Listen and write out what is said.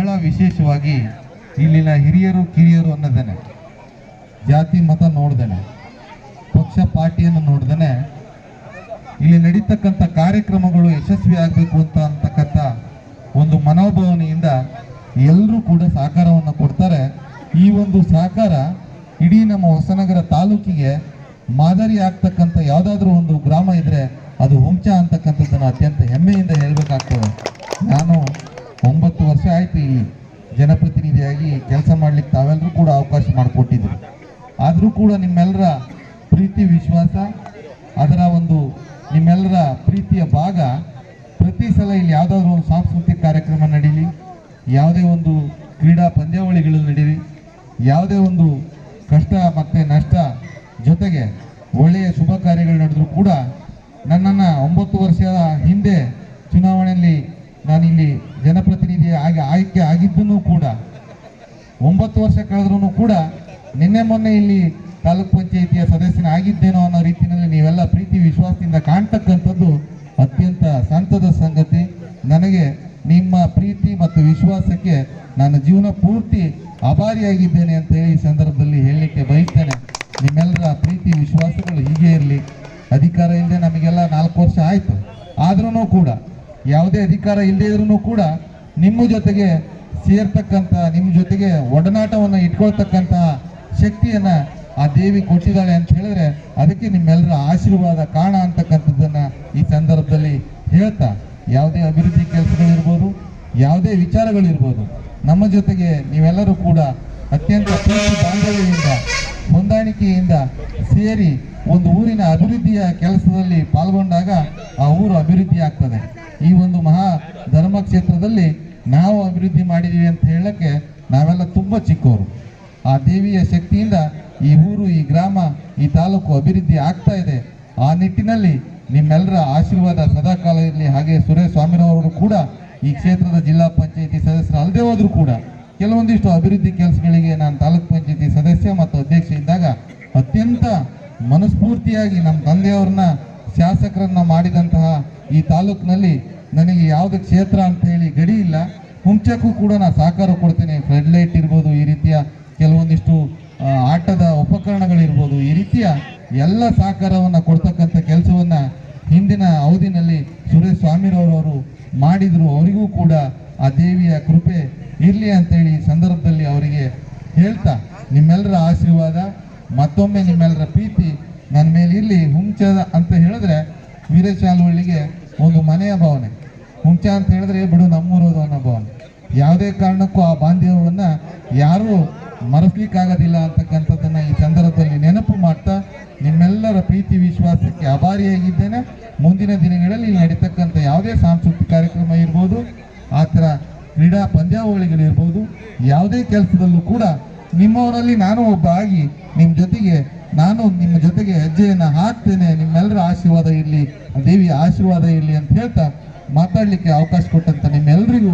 ಬಹಳ ವಿಶೇಷವಾಗಿ ಇಲ್ಲಿನ ಹಿರಿಯರು, ಕಿರಿಯರು ಅನ್ನೋದೇನೆ. ಜಾತಿ, ಮತ ನೋಡ್ದೇನೆ. ಪಕ್ಷ, ಪಾರ್ಟಿಯನ್ನು ನೋಡ್ದೇನೆ. ಇಲ್ಲಿ ನಡೀತಕ್ಕಂಥ ಕಾರ್ಯಕ್ರಮಗಳು ಯಶಸ್ವಿ ಆಗಬೇಕು ಅಂತ ಅಂತಕ್ಕಂಥ ಒಂದು ಮನೋಭಾವನೆಯಿಂದ ಎಲ್ಲರೂ ಕೂಡ ಸಹಕಾರವನ್ನು ಕೊಡ್ತಾರೆ. ಈ ಒಂದು ಸಹಕಾರ ಇಡೀ ನಮ್ಮ ಹೊಸನಗರ ತಾಲೂಕಿಗೆ ಮಾದರಿ ಆಗ್ತಕ್ಕಂಥ ಯಾವುದಾದ್ರೂ ಒಂದು ಗ್ರಾಮ ಇದ್ರೆ ಅದು ಹುಂಚ ಅಂತಕ್ಕಂಥದ್ದನ್ನು ಅತ್ಯಂತ ಹೆಮ್ಮೆಯಿಂದ ಹೇಳಬೇಕಾಗ್ತದೆ. ನಾನು ಒಂಬತ್ತು ವರ್ಷ ಆಯ್ತು ಇಲ್ಲಿ ಜನಪ್ರತಿನಿಧಿಯಾಗಿ ಕೆಲಸ ಮಾಡ್ಲಿಕ್ಕೆ ತಾವೆಲ್ಲರೂ ಕೂಡ ಅವಕಾಶ ಮಾಡಿಕೊಟ್ಟಿದ್ರು. ಆದರೂ ಕೂಡ ನಿಮ್ಮೆಲ್ಲರ ಪ್ರೀತಿ, ವಿಶ್ವಾಸ, ಅದರ ಒಂದು ನಿಮ್ಮೆಲ್ಲರ ಪ್ರೀತಿಯ ಭಾಗ ಪ್ರತಿ ಸಲ ಇಲ್ಲಿ ಯಾವುದಾದ್ರೂ ಒಂದು ಸಾಂಸ್ಕೃತಿಕ ಕಾರ್ಯಕ್ರಮ ನಡೀಲಿ, ಯಾವುದೇ ಒಂದು ಕ್ರೀಡಾ ಪಂದ್ಯಾವಳಿಗಳು ನಡೀಲಿ, ಯಾವುದೇ ಒಂದು ಕಷ್ಟ ಮತ್ತು ನಷ್ಟ ಜೊತೆಗೆ ಒಳ್ಳೆಯ ಶುಭ ಕಾರ್ಯಗಳು ನಡೆದರೂ ಕೂಡ ನನ್ನನ್ನು ಒಂಬತ್ತು ವರ್ಷದ ಹಿಂದೆ ಚುನಾವಣೆಯಲ್ಲಿ ನಾನಿಲ್ಲಿ ಜನಪ್ರತಿನಿಧಿ ಆಗಿ ಆಯ್ಕೆ ಆಗಿದ್ದೂ ಕೂಡ, ಒಂಬತ್ತು ವರ್ಷ ಕಳೆದ್ರೂ ಕೂಡ ನಿನ್ನೆ ಮೊನ್ನೆ ಇಲ್ಲಿ ತಾಲೂಕ್ ಪಂಚಾಯಿತಿಯ ಸದಸ್ಯನ ಆಗಿದ್ದೇನೋ ಅನ್ನೋ ರೀತಿಯಲ್ಲಿ ನೀವೆಲ್ಲ ಪ್ರೀತಿ, ವಿಶ್ವಾಸದಿಂದ ಕಾಣ್ತಕ್ಕಂಥದ್ದು ಅತ್ಯಂತ ಸಂತದ ಸಂಗತಿ. ನನಗೆ ನಿಮ್ಮ ಪ್ರೀತಿ ಮತ್ತು ವಿಶ್ವಾಸಕ್ಕೆ ನನ್ನ ಜೀವನ ಪೂರ್ತಿ ಆಭಾರಿಯಾಗಿದ್ದೇನೆ ಅಂತ ಹೇಳಿ ಈ ಸಂದರ್ಭದಲ್ಲಿ ಹೇಳಲಿಕ್ಕೆ ಬಯಸ್ತೇನೆ. ನಿಮ್ಮೆಲ್ಲರ ಪ್ರೀತಿ, ವಿಶ್ವಾಸಗಳು ಹೀಗೆ ಇರಲಿ. ಅಧಿಕಾರ ಇಲ್ಲದೆ ನಮಗೆಲ್ಲ ನಾಲ್ಕು ವರ್ಷ ಆಯಿತು. ಆದ್ರೂ ಕೂಡ ಯಾವುದೇ ಅಧಿಕಾರ ಇಲ್ಲದೆ ಇದ್ರೂ ಕೂಡ ನಿಮ್ಮ ಜೊತೆಗೆ ಸೇರ್ತಕ್ಕಂಥ, ನಿಮ್ಮ ಜೊತೆಗೆ ಒಡನಾಟವನ್ನು ಇಟ್ಕೊಳ್ತಕ್ಕಂಥ ಶಕ್ತಿಯನ್ನ ಆ ದೇವಿ ಕೊಟ್ಟಿದ್ದಾಳೆ ಅಂತ ಹೇಳಿದ್ರೆ ಅದಕ್ಕೆ ನಿಮ್ಮೆಲ್ಲರ ಆಶೀರ್ವಾದ ಕಾಣ ಅಂತಕ್ಕಂಥದ್ದನ್ನು ಈ ಸಂದರ್ಭದಲ್ಲಿ ಹೇಳ್ತಾ, ಯಾವುದೇ ಅಭಿವೃದ್ಧಿ ಕೆಲಸಗಳಿರ್ಬೋದು, ಯಾವುದೇ ವಿಚಾರಗಳಿರ್ಬೋದು, ನಮ್ಮ ಜೊತೆಗೆ ನೀವೆಲ್ಲರೂ ಕೂಡ ಅತ್ಯಂತ ಪ್ರೀತಿ ಬಾಂಧವ್ಯದಿಂದ, ಹೊಂದಾಣಿಕೆಯಿಂದ ಸೇರಿ ಒಂದು ಊರಿನ ಅಭಿವೃದ್ಧಿಯ ಕೆಲಸದಲ್ಲಿ ಪಾಲ್ಗೊಂಡಾಗ ಆ ಊರು ಅಭಿವೃದ್ಧಿ ಆಗ್ತದೆ. ಈ ಒಂದು ಮಹಾ ಧರ್ಮ ಕ್ಷೇತ್ರದಲ್ಲಿ ನಾವು ಅಭಿವೃದ್ಧಿ ಮಾಡಿದ್ದೀವಿ ಅಂತ ಹೇಳಕ್ಕೆ ನಾವೆಲ್ಲ ತುಂಬ ಚಿಕ್ಕವರು ಆ ದೇವಿಯ ಶಕ್ತಿಯಿಂದ ಈ ಊರು, ಈ ಗ್ರಾಮ, ಈ ತಾಲೂಕು ಅಭಿವೃದ್ಧಿ ಆಗ್ತಾ ಇದೆ. ಆ ನಿಟ್ಟಿನಲ್ಲಿ ನಿಮ್ಮೆಲ್ಲರ ಆಶೀರ್ವಾದ ಸದಾಕಾಲ ಇರಲಿ ಹಾಗೆ ಸುರೇಶ್ ಸ್ವಾಮಿನವರು ಕೂಡ ಈ ಕ್ಷೇತ್ರದ ಜಿಲ್ಲಾ ಪಂಚಾಯಿತಿ ಸದಸ್ಯರು ಅಲ್ಲದೆ ಹೋದರೂ ಕೂಡ ಕೆಲವೊಂದಿಷ್ಟು ಅಭಿವೃದ್ಧಿ ಕೆಲಸಗಳಿಗೆ ನಾನು ತಾಲೂಕ್ ಪಂಚಾಯತಿ ಸದಸ್ಯ ಮತ್ತು ಅಧ್ಯಕ್ಷ ಇದ್ದಾಗ ಅತ್ಯಂತ ಮನಸ್ಫೂರ್ತಿಯಾಗಿ ನಮ್ಮ ತಂದೆಯವ್ರನ್ನ, ಶಾಸಕರನ್ನ ಮಾಡಿದಂತಹ ಈ ತಾಲೂಕಿನಲ್ಲಿ ನನಗೆ ಯಾವುದು ಕ್ಷೇತ್ರ ಅಂತ ಹೇಳಿ ಗಡಿ ಇಲ್ಲ. ಹುಂಚಕ್ಕೂ ಕೂಡ ನಾನು ಸಹಕಾರ ಕೊಡ್ತೇನೆ. ಫ್ಲಡ್ ಲೈಟ್ ಇರ್ಬೋದು ಈ ರೀತಿಯ ಕೆಲವೊಂದಿಷ್ಟು ಆಟದ ಉಪಕರಣಗಳಿರ್ಬೋದು ಈ ರೀತಿಯ ಎಲ್ಲ ಸಹಕಾರವನ್ನು ಕೊಡ್ತಕ್ಕಂಥ ಕೆಲಸವನ್ನು ಹಿಂದಿನ ಅವಧಿನಲ್ಲಿ ಸುರೇಶ್ ಸ್ವಾಮಿರವರವರು ಮಾಡಿದರು. ಅವರಿಗೂ ಕೂಡ ಆ ದೇವಿಯ ಕೃಪೆ ಇರಲಿ ಅಂತೇಳಿ ಈ ಸಂದರ್ಭದಲ್ಲಿ ಅವರಿಗೆ ಹೇಳ್ತಾ ನಿಮ್ಮೆಲ್ಲರ ಆಶೀರ್ವಾದ, ಮತ್ತೊಮ್ಮೆ ನಿಮ್ಮೆಲ್ಲರ ಪ್ರೀತಿ ನನ್ನ ಮೇಲೆ ಇರಲಿ, ಹುಂಚದ ಅಂತ ಹೇಳಿದ್ರೆ ವೀರಶಾಲುವಳ್ಳಿಗೆ ಒಂದು ಮನೆಯ ಭಾವನೆ. ಹುಂಚ ಅಂತ ಹೇಳಿದ್ರೆ, ಬಿಡು ನಮ್ಮೂರೋದು ಅನ್ನೋ ಭಾವನೆ. ಯಾವುದೇ ಕಾರಣಕ್ಕೂ ಆ ಬಾಂಧವ್ಯವನ್ನು ಯಾರೂ ಮರೆಸ್ಲಿಕ್ಕಾಗೋದಿಲ್ಲ ಅಂತಕ್ಕಂಥದ್ದನ್ನ ಈ ಸಂದರ್ಭದಲ್ಲಿ ನೆನಪು ಮಾಡ್ತಾ, ನಿಮ್ಮೆಲ್ಲರ ಪ್ರೀತಿ, ವಿಶ್ವಾಸಕ್ಕೆ ಆಭಾರಿಯಾಗಿದ್ದೇನೆ ಮುಂದಿನ ದಿನಗಳಲ್ಲಿ ನಡೀತಕ್ಕಂಥ ಯಾವುದೇ ಸಾಂಸ್ಕೃತಿಕ ಕಾರ್ಯಕ್ರಮ ಇರ್ಬೋದು, ಆ ಥರ ಕ್ರೀಡಾ ಪಂದ್ಯಾವಳಿಗಳಿರ್ಬೋದು ಯಾವುದೇ ಕೆಲಸದಲ್ಲೂ ಕೂಡ ನಿಮ್ಮವರಲ್ಲಿ ನಾನು ಒಬ್ಬ ಆಗಿ ನಿಮ್ಮ ಜೊತೆಗೆ, ನಾನು ನಿಮ್ಮ ಜೊತೆಗೆ ಹೆಜ್ಜೆಯನ್ನು ಹಾಕ್ತೇನೆ. ನಿಮ್ಮೆಲ್ಲರ ಆಶೀರ್ವಾದ ಇರಲಿ ದೇವಿಯ ಆಶೀರ್ವಾದ ಇರಲಿ ಅಂತ ಹೇಳ್ತಾ ಮಾತಾಡಲಿಕ್ಕೆ ಅವಕಾಶ ಕೊಟ್ಟಂತ ನಿಮ್ಮೆಲ್ಲರಿಗೂ